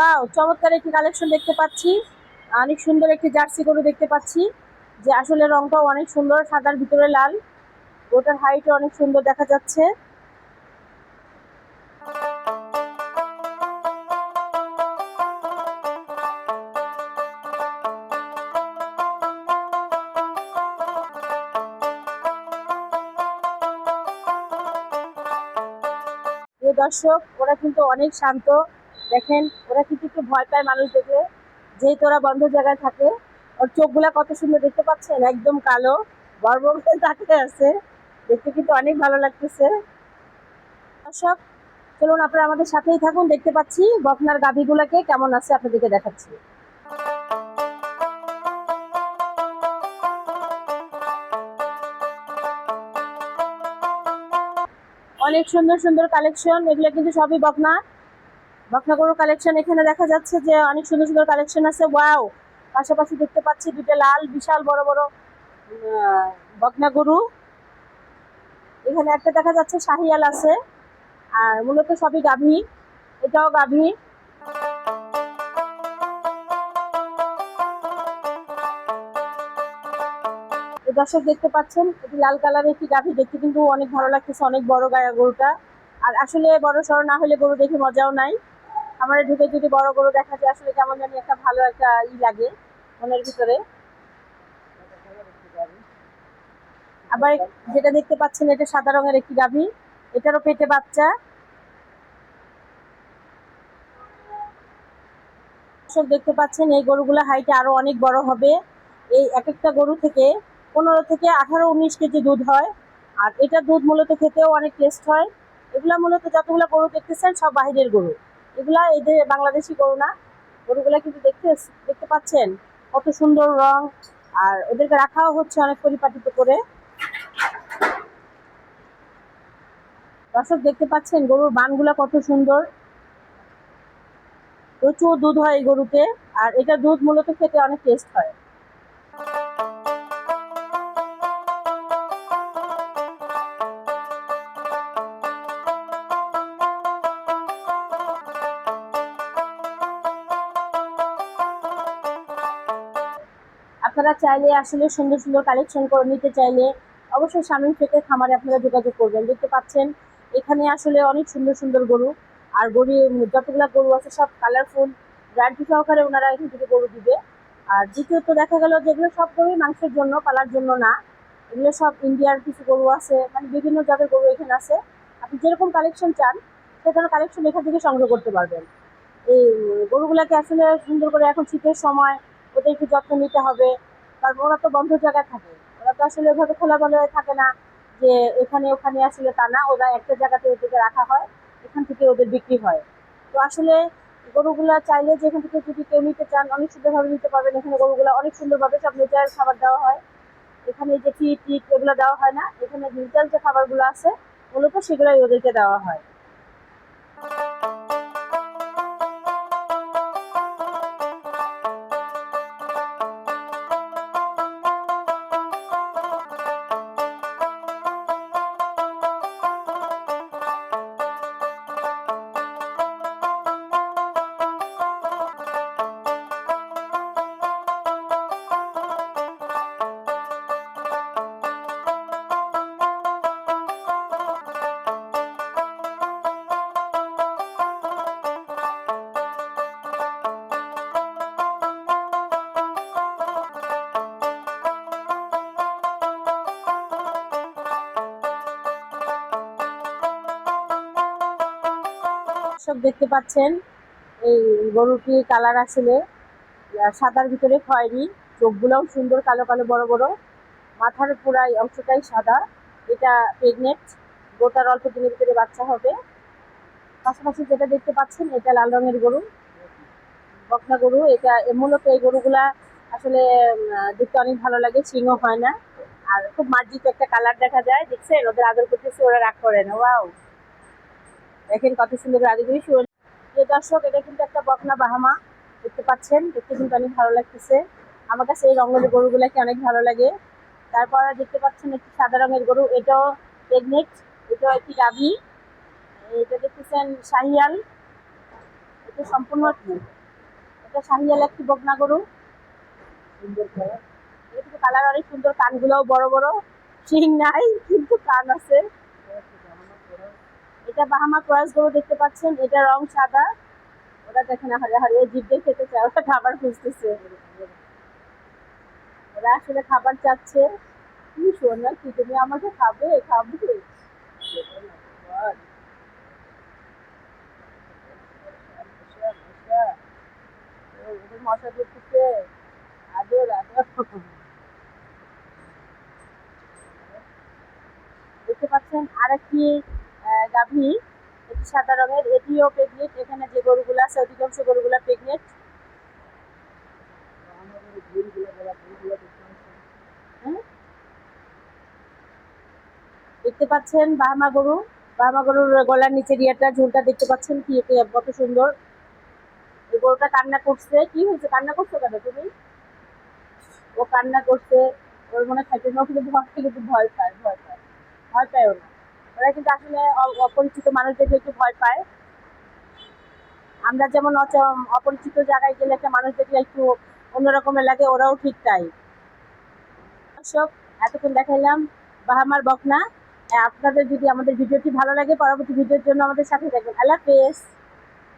Wow চমৎকার একটি collection দেখতে পাচ্ছি। অনেক সুন্দর একটি জার্সি গরু দেখতে পাচ্ছি। যে আসলে রংটাও অনেক সুন্দর, সাদার ভিতরে লাল। ওটার হাইটও অনেক সুন্দর দেখা যাচ্ছে। দর্শক, ওরা কিন্তু অনেক শান্ত। দেখেন, ওরা কিন্তু একটু ভয় পায় মানুষ দেখলে যেহেতু ওরা বন্ধ জায়গায় থাকে, ওর চোখগুলা কত সুন্দর দেখতে পাচ্ছেন? একদম কালো। বর্ব তাকিয়ে আছে। দেখতে কিন্তু অনেক ভালো লাগতেছে। চলুন আপনারা আমাদের সাথেই থাকুন। দেখতে পাচ্ছি বকনার গাভীগুলাকে কেমন আছে আপনাদেরকে দেখাচ্ছি। অনেক সুন্দর সুন্দর কালেকশন এগুলো কিন্তু সবই বকনা। বকনা গরুর কালেকশন এখানে দেখা যাচ্ছে যে অনেক সুন্দর সুন্দর কালেকশন আছে। ওয়াও পাশাপাশি দেখতে পাচ্ছি দুটো লাল, বিশাল, বড় বড় বকনা গরু এখানে একটা দেখা যাচ্ছে শাহিয়াল আছে, আর মূলত সবই গাভী। এটাও গাভী। দর্শক দেখতে পাচ্ছেন, এটি লাল কালারের একটি গাভী। দেখতে কিন্তু অনেক ভালো লাগতেছে, অনেক বড় গায়া গরুটা। আর আসলে বড় সড়ো না হলে গরু দেখে মজাও নাই। আমার ঢুকে যদি বড় গরু দেখা যায়, আসলে কেমন জানি একটা ভালো একটা ই লাগে মনের ভিতরে। আবার যেটা দেখতে পাচ্ছেন, এটা সাদা রঙের একটি গাভী। এটারও পেটে বাচ্চা। দর্শক দেখতে পাচ্ছেন, এই গরুগুলো হাইটে আরও অনেক বড় হবে। এই এক একটা গরু থেকে পনেরো থেকে আঠারো উনিশ কেজি দুধ হয়। আর এটা দুধ মূলত খেতেও অনেক টেস্ট হয়। এগুলা মূলত যতগুলো গরু দেখতেছেন, সব বাহিরের গরু। এগুলা এই যে বাংলাদেশি গরু না, গরুগুলা কিন্তু দেখতে দেখতে পাচ্ছেন কত সুন্দর রং, আর ওদেরকে রাখাও হচ্ছে অনেক পরিপাটিত করে। দর্শক দেখতে পাচ্ছেন গরুর বানগুলা কত সুন্দর। প্রচুর দুধ হয় এই গরুতে, আর এটা দুধ মূলত খেতে অনেক টেস্ট হয়। আপনারা চাইলে আসলে সুন্দর সুন্দর কালেকশন করে নিতে চাইলে অবশ্যই স্বামী থেকে খামারে আপনারা যোগাযোগ করবেন। দেখতে পাচ্ছেন, এখানে আসলে অনেক সুন্দর সুন্দর গরু। আর গরু যতগুলো গরু আছে সব কালারফুল গ্যারান্টি সহকারে ওনারা এখান থেকে গরু দিবে। আর দ্বিতীয়ত দেখা গেল যেগুলো সব গরুই মাংসের জন্য, পালার জন্য না। এগুলো সব ইন্ডিয়ার কিছু গরু আছে মানে বিভিন্ন জাতের গরু এখানে আছে। আপনি যেরকম কালেকশন চান সে ধরনের কালেকশন এখান থেকে সংগ্রহ করতে পারবেন। এই গরুগুলাকে আসলে সুন্দর করে এখন শীতের সময় ওদেরকে যত্ন নিতে হবে। তারপর ওরা তো বন্ধ জায়গায় থাকে। ওরা তো আসলে ওইভাবে খোলামেলা থাকে না যে এখানে ওখানে আসলে তা না, ওরা একটা জায়গাতে ওদেরকে রাখা হয়, এখান থেকে ওদের বিক্রি হয়। তো আসলে গরুগুলা চাইলে যে এখান থেকে যদি কেউ নিতে চান, অনেক সুন্দরভাবে নিতে পারবেন। এখানে গরুগুলা অনেক সুন্দরভাবে সব নেচার খাবার দেওয়া হয়। এখানে যে টিট টিট এগুলো দেওয়া হয় না। এখানে ডিজিটাল যে খাবারগুলো আছে, মূলত সেগুলোই ওদেরকে দেওয়া হয়। সব দেখতে পাচ্ছেন, এই গরুটির কালার আসলে সাদার ভিতরে খয়েরি, চোখগুলোও সুন্দর কালো কালো বড় বড়, মাথার পুরাই অংশটাই সাদা, এটা প্রেগনেন্ট গোটার অল্প দিনের ভিতরে বাচ্চা হবে। পাশাপাশি যেটা দেখতে পাচ্ছেন, এটা লাল রঙের গরু, বকনা গরু, এটা মূলত এই গরুগুলা আসলে দেখতে অনেক ভালো লাগে সিংহ হয় না। আর খুব মার্জিত একটা কালার দেখা যায়, দেখছেন? ওদের আদর করতেছে, ওরা রাগ করে না, ওয়াও। দেখেন কত সুন্দর শুয়ে প্রিয় দর্শক, এটা কিন্তু একটা বকনা বাহামা, দেখতে পাচ্ছেন? দেখতে কিন্তু অনেক ভালো লাগতেছে। আমার কাছে এই রঙের গরুগুলাকে অনেক ভালো লাগে। তারপর দেখতে পাচ্ছেন একটি সাদা রঙের গরু, এটাও প্রেগনেন্ট এটাও একটি গাভী। এটা দেখতেছেন শাহিয়াল। এটা সম্পূর্ণ এটা শাহিয়াল একটি বকনা গরু। কালার অনেক সুন্দর, কানগুলোও বড় বড়। শিং নাই, কিন্তু কান আছে। এটা বাহামা ক্রস গরু দেখতে পাচ্ছেন এটা রং সাদা। ওরা দেখেন হারে হারিয়ে জিভে খেতে চায় ওরা খাবার খুঁজতেছে। ওরা আসলে খাবার চাচ্ছে। কি শোনা কি তুমি আমাকে খাবে? খাবে? দেখতে পাচ্ছেন আরেকটি আহ, গাভী, এটি সাদা রঙের। এটিও এখানে যে গরুগুলো আছে, অধিকাংশ গরুগুলো দেখতে পাচ্ছেন বাহামা গরু? বাহামা গরুর গলার নিচের দেখতে পাচ্ছেন কি কত সুন্দর। এই গরুটা কান্না করছে। কি হয়েছে? কান্না করছ কেন তুমি? ও কান্না করছে। ওর মনে থাকে না ও কিন্তু ভয় কিন্তু ভয় পায় ভয় পায়। ভয় পায় ওরা ওরা কিন্তু আসলে অপরিচিত মানুষদেরকে একটু ভয় পায়। আমরা যেমন অপরিচিত জায়গায় গেলে একটা মানুষ দেখলে একটু অন্যরকমের লাগে, ওরাও ঠিক তাই। দর্শক, এতক্ষণ দেখাইলাম বাহামার বকনা। আপনাদের যদি আমাদের ভিডিওটি ভালো লাগে, পরবর্তী ভিডিওর জন্য আমাদের সাথে থাকবেন। আল্লাহ হাফেজ।